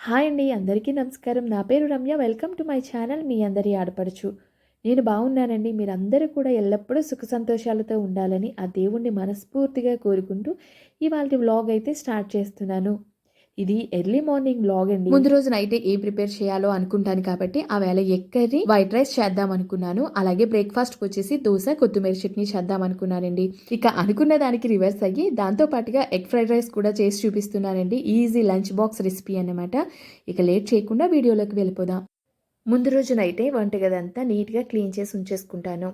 Hi అండి అందరికీ నమస్కారం. నా పేరు Ramya. Welcome to my channel. మీ అందరి ఆడపడుచు. నేను బాగున్నానండి. మీరందరూ కూడా ఎల్లప్పుడూ సుఖ సంతోషాలతో ఉండాలని ఆ దేవుణ్ణి మనస్ఫూర్తిగా కోరుకుంటూ ఇవాళ వ్లాగ్ అయితే స్టార్ట్ చేస్తున్నాను. ఇది ఎర్లీ మార్నింగ్ బ్లాగ్ అండి. ముందు రోజు నైట్ ఏ ప్రిపేర్ చేయాలో అనుకుంటాను కాబట్టి ఆ వేళ ఎగ్ వైట్ రైస్ చేద్దాం అనుకున్నాను. అలాగే బ్రేక్ఫాస్ట్ వచ్చేసి దోశ కొత్తిమీర చట్నీ చేద్దాం అనుకున్నానండి. ఇక అనుకున్న దానికి రివర్స్ అయ్యి దాంతో పాటుగా ఎగ్ ఫ్రైడ్ రైస్ కూడా చేసి చూపిస్తున్నానండి. ఈజీ లంచ్ బాక్స్ రెసిపీ అన్నమాట. ఇక లేట్ చేయకుండా వీడియోలోకి వెళ్ళిపోదాం. ముందు రోజు నైటే వంటగదంతా నీట్గా క్లీన్ చేసి ఉంచేసుకుంటాను.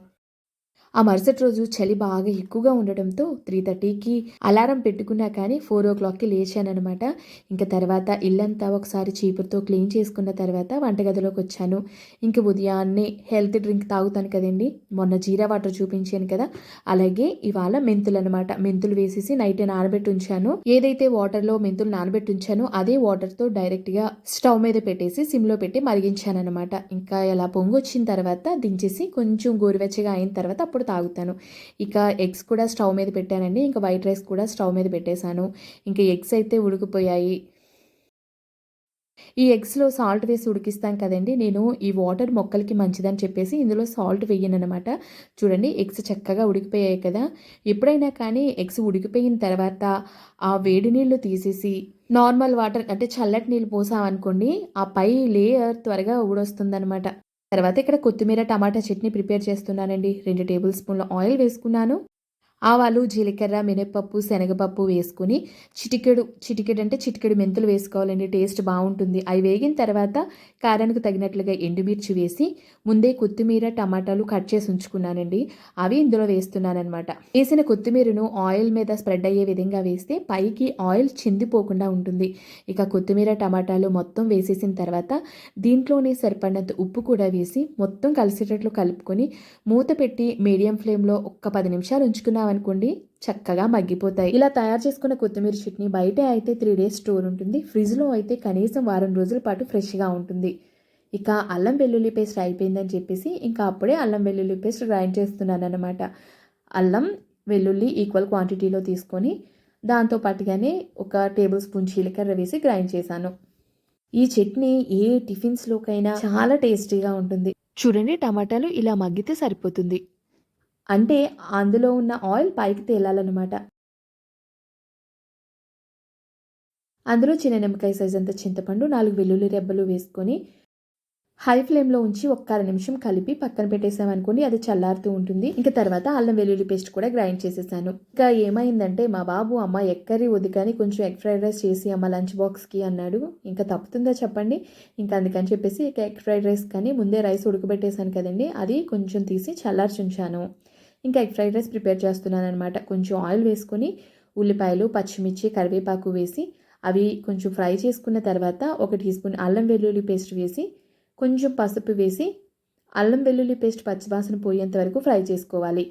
ఆ మరుసటి రోజు చలి బాగా ఎక్కువగా ఉండడంతో త్రీ థర్టీకి అలారం పెట్టుకున్నా కానీ ఫోర్ ఓ క్లాక్కి లేచానమాట ఇంకా తర్వాత ఇల్లంతా ఒకసారి చీపురుతో క్లీన్ చేసుకున్న తర్వాత వంటగదిలోకి వచ్చాను. ఇంకా ఉదయాన్నే హెల్త్ డ్రింక్ తాగుతాను కదండి. మొన్న జీరా వాటర్ చూపించాను కదా. అలాగే ఇవాళ మెంతులు అనమాట మెంతులు వేసేసి నైట్ నానబెట్టి ఉంచాను. ఏదైతే వాటర్లో మెంతులు నానబెట్టి ఉంచానో అదే వాటర్తో డైరెక్ట్గా స్టవ్ మీద పెట్టేసి సిమ్లో పెట్టి మరిగించాను అనమాట ఇంకా ఇలా పొంగు వచ్చిన తర్వాత దించేసి కొంచెం గోరువెచ్చగా అయిన తర్వాత అప్పుడు తాగుతాను. ఇక ఎగ్స్ కూడా స్టవ్ మీద పెట్టానండి. ఇంకా వైట్ రైస్ కూడా స్టవ్ మీద పెట్టేశాను. ఇంకా ఎగ్స్ అయితే ఉడికిపోయాయి. ఈ ఎగ్స్లో సాల్ట్ వేసి ఉడికిస్తాం కదండి. నేను ఈ వాటర్ మొక్కలకి మంచిదని చెప్పేసి ఇందులో సాల్ట్ వేయను అనమాట చూడండి ఎగ్స్ చక్కగా ఉడికిపోయాయి కదా. ఎప్పుడైనా కానీ ఎగ్స్ ఉడికిపోయిన తర్వాత ఆ వేడి నీళ్ళు తీసేసి నార్మల్ వాటర్ అంటే చల్లటి నీళ్ళు పోసామనుకోండి ఆ పై లేయర్ త్వరగా ఊడొస్తుందనమాట తర్వాత ఇక్కడ కొత్తిమీర టమాటా చట్నీ ప్రిపేర్ చేస్తున్నానండి. రెండు టేబుల్ స్పూన్ల ఆయిల్ వేసుకున్నాను. ఆవాలు జీలకర్ర మినపప్పు శనగపప్పు వేసుకుని చిటికెడు చిటికెడు అంటే చిటికెడు మెంతులు వేసుకోవాలండి. టేస్ట్ బాగుంటుంది. అవి వేగిన తర్వాత కారానికి తగినట్లుగా ఎండుమిర్చి వేసి ముందే కొత్తిమీర టమాటాలు కట్ చేసి ఉంచుకున్నానండి. అవి ఇందులో వేస్తున్నానమాట వేసిన కొత్తిమీరను ఆయిల్ మీద స్ప్రెడ్ అయ్యే విధంగా వేస్తే పైకి ఆయిల్ చిందిపోకుండా ఉంటుంది. ఇక కొత్తిమీర టమాటాలు మొత్తం వేసేసిన తర్వాత దీంట్లోనే సరిపడినంత ఉప్పు కూడా వేసి మొత్తం కలిసేటట్లు కలుపుకొని మూత పెట్టి మీడియం ఫ్లేమ్లో ఒక్క పది నిమిషాలు ఉంచుకున్నామని అనుకోండి చక్కగా మగ్గిపోతాయి. ఇలా తయారు చేసుకున్న కొత్తిమీర చట్నీ బయట అయితే త్రీ డేస్ స్టోర్ ఉంటుంది. ఫ్రిడ్జ్లో అయితే కనీసం వారం రోజుల పాటు ఫ్రెష్గా ఉంటుంది. ఇక అల్లం వెల్లుల్లి పేస్ట్ అయిపోయిందని చెప్పేసి ఇంకా అప్పుడే అల్లం వెల్లుల్లి పేస్ట్ గ్రైండ్ చేస్తున్నాను అనమాట అల్లం వెల్లుల్లి ఈక్వల్ క్వాంటిటీలో తీసుకొని దాంతో పాటుగానే ఒక టేబుల్ స్పూన్ జీలకర్ర వేసి గ్రైండ్ చేశాను. ఈ చట్నీ ఏ టిఫిన్స్లోకైనా చాలా టేస్టీగా ఉంటుంది. చూడండి టమాటాలు ఇలా మగ్గితే సరిపోతుంది. అంటే అందులో ఉన్న ఆయిల్ పైకి తేలాలన్నమాట. అందులో చిన్న నిమ్మకాయ సైజ్ అంత చింతపండు నాలుగు వెల్లుల్లి రెబ్బలు వేసుకొని హై ఫ్లేమ్లో ఉంచి ఒక్క అర నిమిషం కలిపి పక్కన పెట్టేసామనుకోండి అది చల్లారుతూ ఉంటుంది. ఇంకా తర్వాత అల్లం వెల్లుల్లి పేస్ట్ కూడా గ్రైండ్ చేసేసాను. ఇంకా ఏమైందంటే మా బాబు అమ్మ ఎక్కరి వదికని కొంచెం ఎగ్ ఫ్రైడ్ రైస్ చేసి అమ్మ లంచ్ బాక్స్కి అన్నాడు. ఇంకా తప్పుతుందా చెప్పండి. ఇంకా అందుకని చెప్పేసి ఇక ఎగ్ ఫ్రైడ్ రైస్ కానీ ముందే రైస్ ఉడకబెట్టేశాను కదండి అది కొంచెం తీసి చల్లార్చుంచాను. ఇంకా ఎగ్ ఫ్రైడ్ రైస్ ప్రిపేర్ చేస్తున్నాను అనమాట కొంచెం ఆయిల్ వేసుకొని ఉల్లిపాయలు పచ్చిమిర్చి కరివేపాకు వేసి అవి కొంచెం ఫ్రై చేసుకున్న తర్వాత ఒక టీ స్పూన్ అల్లం వెల్లుల్లి పేస్ట్ వేసి కొంచెం పసుపు వేసి అల్లం వెల్లుల్లి పేస్ట్ పచ్చివాసన పోయేంత వరకు ఫ్రై చేసుకోవాలి.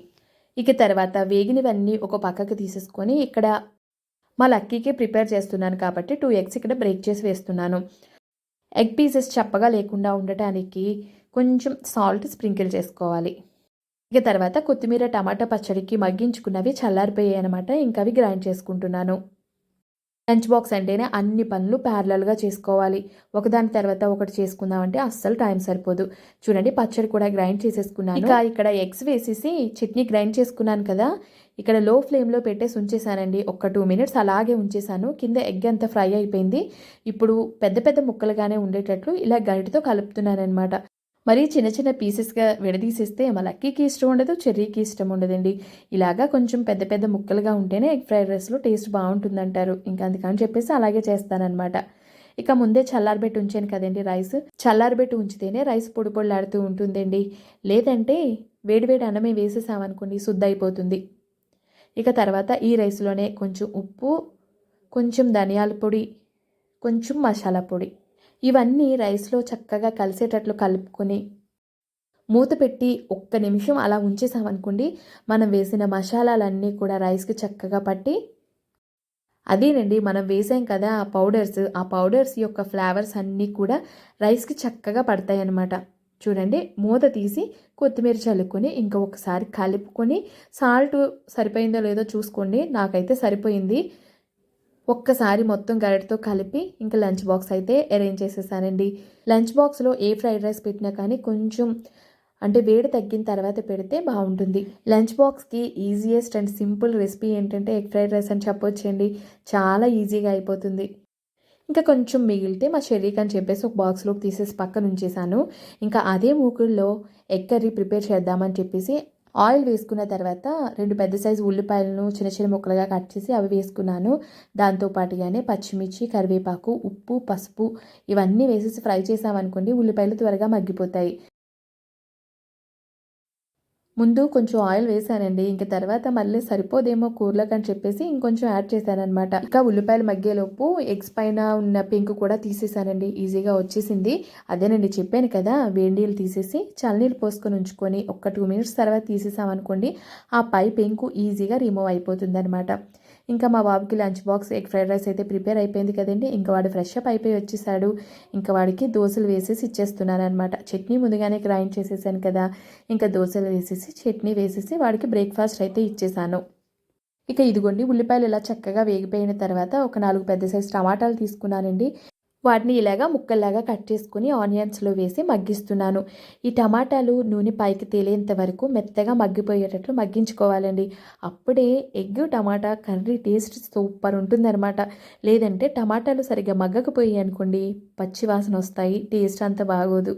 ఇక తర్వాత వేగినవన్నీ ఒక పక్కకు తీసేసుకొని ఇక్కడ మా లక్కీకి ప్రిపేర్ చేస్తున్నాను కాబట్టి టూ ఎగ్స్ ఇక్కడ బ్రేక్ చేసి వేస్తున్నాను. ఎగ్ పీసెస్ చప్పగా లేకుండా ఉండటానికి కొంచెం సాల్ట్ స్ప్రింకిల్ చేసుకోవాలి. ఇక తర్వాత కొత్తిమీర టమాటా పచ్చడికి మగ్గించుకున్నవి చల్లారిపోయాయి అనమాట ఇంకా అవి గ్రైండ్ చేసుకుంటున్నాను. లంచ్ బాక్స్ అంటేనే అన్ని పనులు ప్యారలల్గా చేసుకోవాలి. ఒకదాని తర్వాత ఒకటి చేసుకుందామంటే అస్సలు టైం సరిపోదు. చూడండి పచ్చడి కూడా గ్రైండ్ చేసేసుకున్నాను. ఇంకా ఇక్కడ ఎగ్స్ వేసేసి చట్నీ గ్రైండ్ చేసుకున్నాను కదా. ఇక్కడ లో ఫ్లేమ్లో పెట్టేసి ఉంచేసానండి. ఒక టూ మినిట్స్ అలాగే ఉంచేసాను. కింద ఎగ్ అంతా ఫ్రై అయిపోయింది. ఇప్పుడు పెద్ద పెద్ద ముక్కలుగానే ఉండేటట్లు ఇలా గరిటతో కలుపుతున్నాను అనమాట మరీ చిన్న చిన్న పీసెస్గా విడదీసేస్తే మా లక్కీకి ఇష్టం ఉండదు చెర్రీకి ఇష్టం ఉండదండి. ఇలాగా కొంచెం పెద్ద పెద్ద ముక్కలుగా ఉంటేనే ఎగ్ ఫ్రైడ్ రైస్లో టేస్ట్ బాగుంటుందంటారు. ఇంకా అందుకని చెప్పేసి అలాగే చేస్తానన్నమాట. ఇక ముందే చల్లారబెట్టి ఉంచాను కదండి రైస్. చల్లారబెట్టి ఉంచితేనే రైస్ పొడి పొడిలాడుతూ ఉంటుందండి. లేదంటే వేడివేడి అన్నమే వేసేసామనుకోండి శుద్ధ అయిపోతుంది. ఇక తర్వాత ఈ రైస్లోనే కొంచెం ఉప్పు కొంచెం ధనియాల పొడి కొంచెం మసాలా పొడి. ఇవన్నీ రైస్లో చక్కగా కలిసేటట్లు కలుపుకొని మూత పెట్టి ఒక్క నిమిషం అలా ఉంచేసామనుకోండి మనం వేసిన మసాలాలన్నీ కూడా రైస్కి చక్కగా పట్టి అదేనండి మనం వేసాం కదా ఆ పౌడర్స్ ఆ పౌడర్స్ యొక్క ఫ్లేవర్స్ అన్నీ కూడా రైస్కి చక్కగా పడతాయి అన్నమాట చూడండి మూత తీసి కొత్తిమీర చల్లుకొని ఇంకా ఒకసారి కలుపుకొని సాల్ట్ సరిపోయిందో లేదో చూసుకోండి నాకైతే సరిపోయింది. ఒక్కసారి మొత్తం గరిటతో కలిపి ఇంకా లంచ్ బాక్స్ అయితే అరేంజ్ చేసేసానండి. లంచ్ బాక్స్లో ఏ ఫ్రైడ్ రైస్ పెట్టినా కానీ కొంచెం అంటే వేడి తగ్గిన తర్వాత పెడితే బాగుంటుంది. లంచ్ బాక్స్కి ఈజియెస్ట్ అండ్ సింపుల్ రెసిపీ ఏంటంటే ఎగ్ ఫ్రైడ్ రైస్ అని చెప్పొచ్చండి చాలా ఈజీగా అయిపోతుంది. ఇంకా కొంచెం మిగిలితే మా షెర్రీకి అని చెప్పేసి ఒక బాక్స్లోకి తీసేసి పక్కన ఉంచేసాను ఇంకా అదే మూకుల్లో ఎగ్ కర్రీ ప్రిపేర్ చేద్దామని చెప్పేసి ఆయిల్ వేసుకున్న తర్వాత రెండు పెద్ద సైజు ఉల్లిపాయలను చిన్న చిన్న ముక్కలుగా కట్ చేసి అవి వేసుకున్నాను. దాంతో పాటుగానే పచ్చిమిర్చి కరివేపాకు ఉప్పు పసుపు ఇవన్నీ వేసేసి ఫ్రై చేసామనుకోండి ఉల్లిపాయలు త్వరగా మగ్గిపోతాయి. ముందు కొంచెం ఆయిల్ వేసానండి. ఇంక తర్వాత మళ్ళీ సరిపోదేమో కూరలకు అని చెప్పేసి ఇంకొంచెం యాడ్ చేశానమాట ఇంకా ఉల్లిపాయలు మగ్గేలోపు ఎగ్స్ పైన ఉన్న పెంకు కూడా తీసేసానండి. ఈజీగా వచ్చేసింది. అదేనండి చెప్పాను కదా వేడినీళ్ళు తీసేసి చల్లనీళ్ళు పోసుకొని ఉంచుకొని ఒక టూ మినిట్స్ తర్వాత తీసేసామనుకోండి ఆ పై పెంకు ఈజీగా రిమూవ్ అయిపోతుంది అనమాట ఇంకా మా బాబుకి lunch box egg fried rice అయితే ప్రిపేర్ అయిపోయింది కదండి. ఇంకా వాడు ఫ్రెష్ అప్ అయిపోయి వచ్చేసాడు. ఇంకా వాడికి దోశలు వేసేసి ఇచ్చేస్తున్నాను అనమాట చట్నీ ముందుగానే గ్రైండ్ చేసేసాను కదా. ఇంకా దోశలు వేసేసి చట్నీ వేసేసి వాడికి బ్రేక్ఫాస్ట్ అయితే ఇచ్చేసాను. ఇక ఇదిగోండి ఉల్లిపాయలు ఇలా చక్కగా వేగిపోయిన తర్వాత ఒక నాలుగు పెద్ద సైజు టమాటాలు తీసుకున్నానండి. వాటిని ఇలాగా ముక్కల్లాగా కట్ చేసుకుని ఆనియన్స్లో వేసి మగ్గిస్తున్నాను. ఈ టమాటాలు నూనె పైకి తేలేంత వరకు మెత్తగా మగ్గిపోయేటట్లు మగ్గించుకోవాలండి. అప్పుడే egg tomato curry taste super ఉంటుందన్నమాట. లేదంటే టమాటాలు సరిగ్గా మగ్గకపోయాయి అనుకోండి పచ్చి వాసన వస్తాయి టేస్ట్ అంత బాగోదు.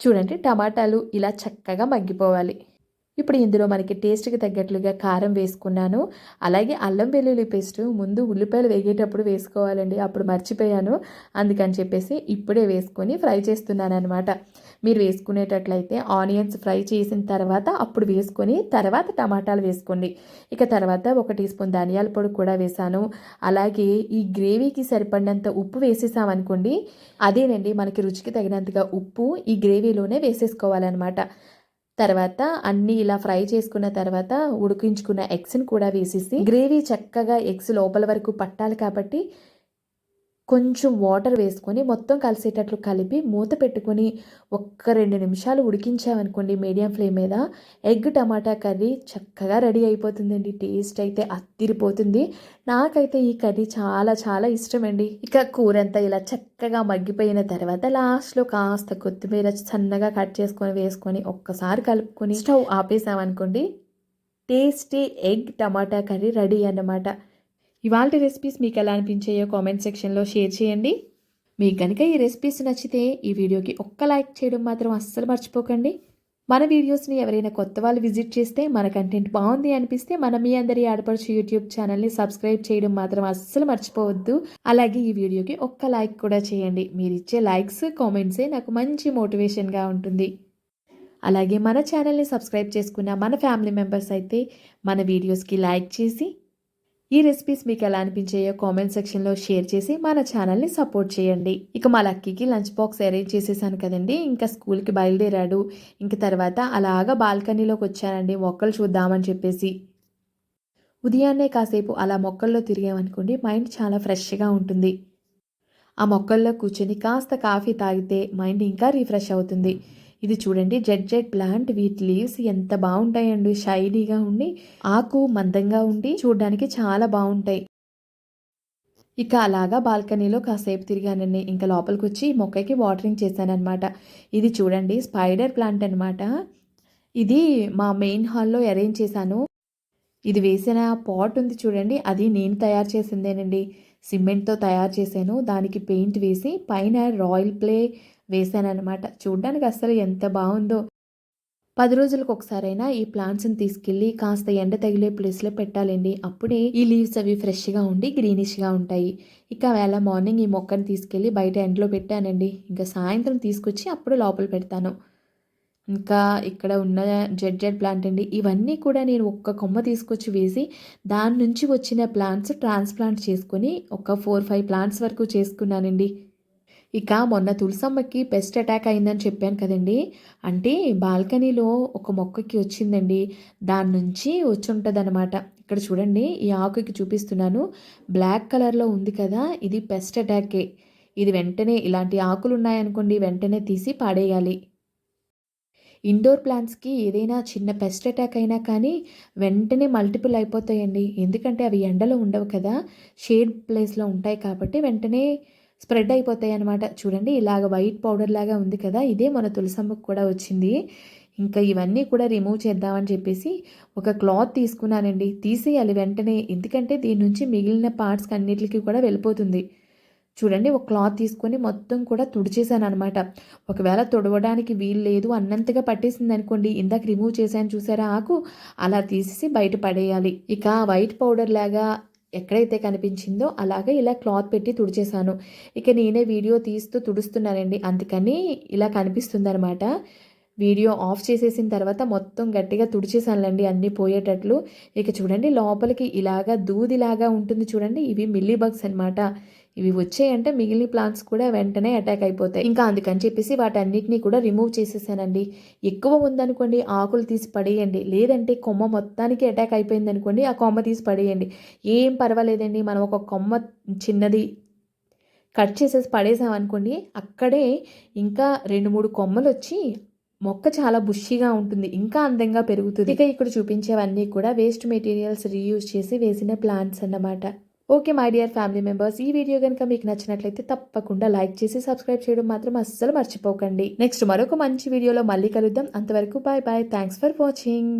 చూడండి టమాటాలు ఇలా చక్కగా మగ్గిపోవాలి. ఇప్పుడు ఇందులో మనకి టేస్ట్కి తగ్గట్లుగా కారం వేసుకున్నాను. అలాగే అల్లం వెల్లుల్లి పేస్ట్ ముందు ఉల్లిపాయలు వేగేటప్పుడు వేసుకోవాలండి. అప్పుడు మర్చిపోయాను. అందుకని చెప్పేసి ఇప్పుడే వేసుకొని ఫ్రై చేస్తున్నాను అనమాట మీరు వేసుకునేటట్లయితే ఆనియన్స్ ఫ్రై చేసిన తర్వాత అప్పుడు వేసుకొని తర్వాత టమాటాలు వేసుకోండి. ఇక తర్వాత ఒక టీ స్పూన్ ధనియాల పొడి కూడా వేసాను. అలాగే ఈ గ్రేవీకి సరిపడినంత ఉప్పు వేసేసామనుకోండి అదేనండి మనకి రుచికి తగినంతగా ఉప్పు ఈ గ్రేవీలోనే వేసేసుకోవాలన్నమాట. తర్వాత అన్నీ ఇలా ఫ్రై చేసుకున్న తర్వాత ఉడికించుకున్న ఎగ్స్ని కూడా వేసేసి గ్రేవీ చక్కగా ఎగ్స్ లోపల వరకు పట్టాలి కాబట్టి కొంచెం వాటర్ వేసుకొని మొత్తం కలిసేటట్లు కలిపి మూత పెట్టుకొని ఒక్క రెండు నిమిషాలు ఉడికించామనుకోండి మీడియం ఫ్లేమ్ మీద. ఎగ్ టమాటా కర్రీ చక్కగా రెడీ అయిపోతుందండి. టేస్ట్ అయితే అత్తిరిపోతుంది నాకైతే ఈ కర్రీ చాలా చాలా ఇష్టమండి. ఇక కూర అంతా ఇలా చక్కగా మగ్గిపోయిన తర్వాత లాస్ట్లో కాస్త కొత్తిమీర సన్నగా కట్ చేసుకొని వేసుకొని ఒక్కసారి కలుపుకొని stove ఆపేసామనుకోండి tasty egg tomato curry ready అన్నమాట. ఇవాళ రెసిపీస్ మీకు ఎలా అనిపించాయో కామెంట్ సెక్షన్లో షేర్ చేయండి. మీకు కనుక ఈ రెసిపీస్ నచ్చితే ఈ వీడియోకి ఒక్క లైక్ చేయడం మాత్రం అస్సలు మర్చిపోకండి. మన వీడియోస్ని ఎవరైనా కొత్త వాళ్ళు విజిట్ చేస్తే మన కంటెంట్ బాగుంది అనిపిస్తే మన మీ అందరి ఆడపడుచు యూట్యూబ్ ఛానల్ని సబ్స్క్రైబ్ చేయడం మాత్రం అస్సలు మర్చిపోవద్దు. అలాగే ఈ వీడియోకి ఒక్క లైక్ కూడా చేయండి. మీరు ఇచ్చే లైక్స్ కామెంట్సే నాకు మంచి మోటివేషన్గా ఉంటుంది. అలాగే మన ఛానల్ని సబ్స్క్రైబ్ చేసుకున్న మన ఫ్యామిలీ మెంబర్స్ అయితే మన వీడియోస్కి లైక్ చేసి ఈ రెసిపీస్ మీకు ఎలా అనిపించాయో కామెంట్ సెక్షన్లో షేర్ చేసి మన ఛానల్ని సపోర్ట్ చేయండి. ఇక మా లక్కీకి లంచ్ బాక్స్ అరేంజ్ చేసేసాను కదండి. ఇంకా స్కూల్కి బయలుదేరాడు. ఇంక తర్వాత అలాగా బాల్కనీలోకి వచ్చానండి. మొక్కలు చూద్దామని చెప్పేసి. ఉదయాన్నే కాసేపు అలా మొక్కల్లో తిరిగామనుకోండి మైండ్ చాలా ఫ్రెష్గా ఉంటుంది. ఆ మొక్కల్లో కూర్చొని కాస్త కాఫీ తాగితే మైండ్ ఇంకా రీఫ్రెష్ అవుతుంది. ఇది చూడండి. జెడ్ జెడ్ ప్లాంట్ వీటి లీవ్స్ ఎంత బాగుంటాయండి. షైనీగా ఉండి ఆకు మందంగా ఉండి చూడడానికి చాలా బాగుంటాయి. ఇక అలాగా బాల్కనీలో కాసేపు తిరిగానండి. ఇంకా లోపలికి వచ్చి మొక్కకి వాటరింగ్ చేశానమాట ఇది చూడండి. స్పైడర్ ప్లాంట్ అనమాట ఇది మా మెయిన్ హాల్లో అరేంజ్ చేశాను. ఇది వేసిన పాట్ ఉంది చూడండి. అది నేను తయారు చేసిందేనండి. సిమెంట్తో తయారు చేశాను. దానికి పెయింట్ వేసి పైన రాయల్ ప్లే వేశానమాట చూడ్డానికి అస్సలు ఎంత బాగుందో పది రోజులకు ఒకసారైనా ఈ ప్లాంట్స్ని తీసుకెళ్ళి కాస్త ఎండ తగిలే ప్లేస్లో పెట్టాలండి. అప్పుడే ఈ లీవ్స్ అవి ఫ్రెష్గా ఉండి గ్రీనిష్గా ఉంటాయి. ఇక వేళ మార్నింగ్ ఈ మొక్కను తీసుకెళ్ళి బయట ఎండలో పెట్టానండి. ఇంకా సాయంత్రం తీసుకొచ్చి అప్పుడు లోపల పెడతాను. ఇంకా ఇక్కడ ఉన్న జెడ్ జెడ్ ప్లాంట్ అండి. ఇవన్నీ కూడా నేను ఒక్క కొమ్మ తీసుకొచ్చి వేసి దాని నుంచి వచ్చిన ప్లాంట్స్ ట్రాన్స్ప్లాంట్ చేసుకొని ఒక ఫోర్ ఫైవ్ ప్లాంట్స్ వరకు చేసుకున్నానండి. ఇక మొన్న తులసమ్మకి పెస్ట్ అటాక్ అయిందని చెప్పాను కదండి. అంటే బాల్కనీలో ఒక మొక్కకి వచ్చిందండి. దాని నుంచి వచ్చి ఉంటుంది అనమాట ఇక్కడ చూడండి ఈ ఆకుకి చూపిస్తున్నాను. బ్లాక్ కలర్లో ఉంది కదా ఇది పెస్ట్ అటాకే ఇది వెంటనే ఇలాంటి ఆకులు ఉన్నాయనుకోండి వెంటనే తీసి పాడేయాలి. ఇండోర్ ప్లాంట్స్కి ఏదైనా చిన్న పెస్ట్ అటాక్ అయినా కానీ వెంటనే మల్టిపుల్ అయిపోతాయండి. ఎందుకంటే అవి ఎండలో ఉండవు కదా. షేడ్ ప్లేస్లో ఉంటాయి కాబట్టి వెంటనే స్ప్రెడ్ అయిపోతాయి అనమాట చూడండి ఇలాగ వైట్ పౌడర్ లాగా ఉంది కదా ఇదే మన తులసమ్మకు కూడా వచ్చింది. ఇంకా ఇవన్నీ కూడా రిమూవ్ చేద్దామని చెప్పేసి ఒక క్లాత్ తీసుకున్నానండి. తీసేయాలి వెంటనే ఎందుకంటే దీని నుంచి మిగిలిన పార్ట్స్ అన్నిటికీ కూడా వెళ్ళిపోతుంది. చూడండి ఒక క్లాత్ తీసుకొని మొత్తం కూడా తుడిచేశాను అనమాట ఒకవేళ తుడవడానికి వీలు లేదు అన్నంతగా పట్టేసింది అనుకోండి ఇందాక రిమూవ్ చేశాను చూసారా ఆకు? అలా తీసేసి బయట పడేయాలి. ఇక వైట్ పౌడర్ లాగా ఎక్కడైతే కనిపించిందో అలాగే ఇలా క్లాత్ పెట్టి తుడిచేశాను. ఇక నేనే వీడియో తీస్తూ తుడుస్తున్నానండి. అందుకని ఇలా కనిపిస్తుంది అనమాట వీడియో ఆఫ్ చేసేసిన తర్వాత మొత్తం గట్టిగా తుడిచేసానులేండి అన్నీ పోయేటట్లు. ఇక చూడండి లోపలికి ఇలాగా దూదిలాగా ఉంటుంది చూడండి. ఇవి మిల్లీ బగ్స్ అనమాట ఇవి వచ్చాయంటే మిగిలిన ప్లాంట్స్ కూడా వెంటనే అటాక్ అయిపోతాయి. ఇంకా అందుకని చెప్పేసి వాటన్నిటిని కూడా రిమూవ్ చేసేసానండి. ఎక్కువ ఉందనుకోండి ఆకులు తీసి పడేయండి. లేదంటే కొమ్మ మొత్తానికి అటాక్ అయిపోయింది అనుకోండి ఆ కొమ్మ తీసి పడేయండి. ఏం పర్వాలేదండి. మనం ఒక కొమ్మ చిన్నది కట్ చేసేసి పడేసామనుకోండి అక్కడే ఇంకా రెండు మూడు కొమ్మలు వచ్చి మొక్క చాలా బుషిగా ఉంటుంది. ఇంకా అందంగా పెరుగుతుంది. ఇక ఇక్కడ చూపించేవన్నీ కూడా వేస్ట్ మెటీరియల్స్ రీయూజ్ చేసి వేసిన ప్లాంట్స్ అన్నమాట. Okay my dear family members ఈ వీడియో కనుక మీకు నచ్చినట్లయితే తప్పకుండా లైక్ చేసి సబ్స్క్రైబ్ చేయడం మాత్రం అస్సలు మర్చిపోకండి. నెక్స్ట్ మరొక మంచి వీడియోలో మళ్ళీ కలుద్దాం. అంతవరకు bye bye thanks for watching.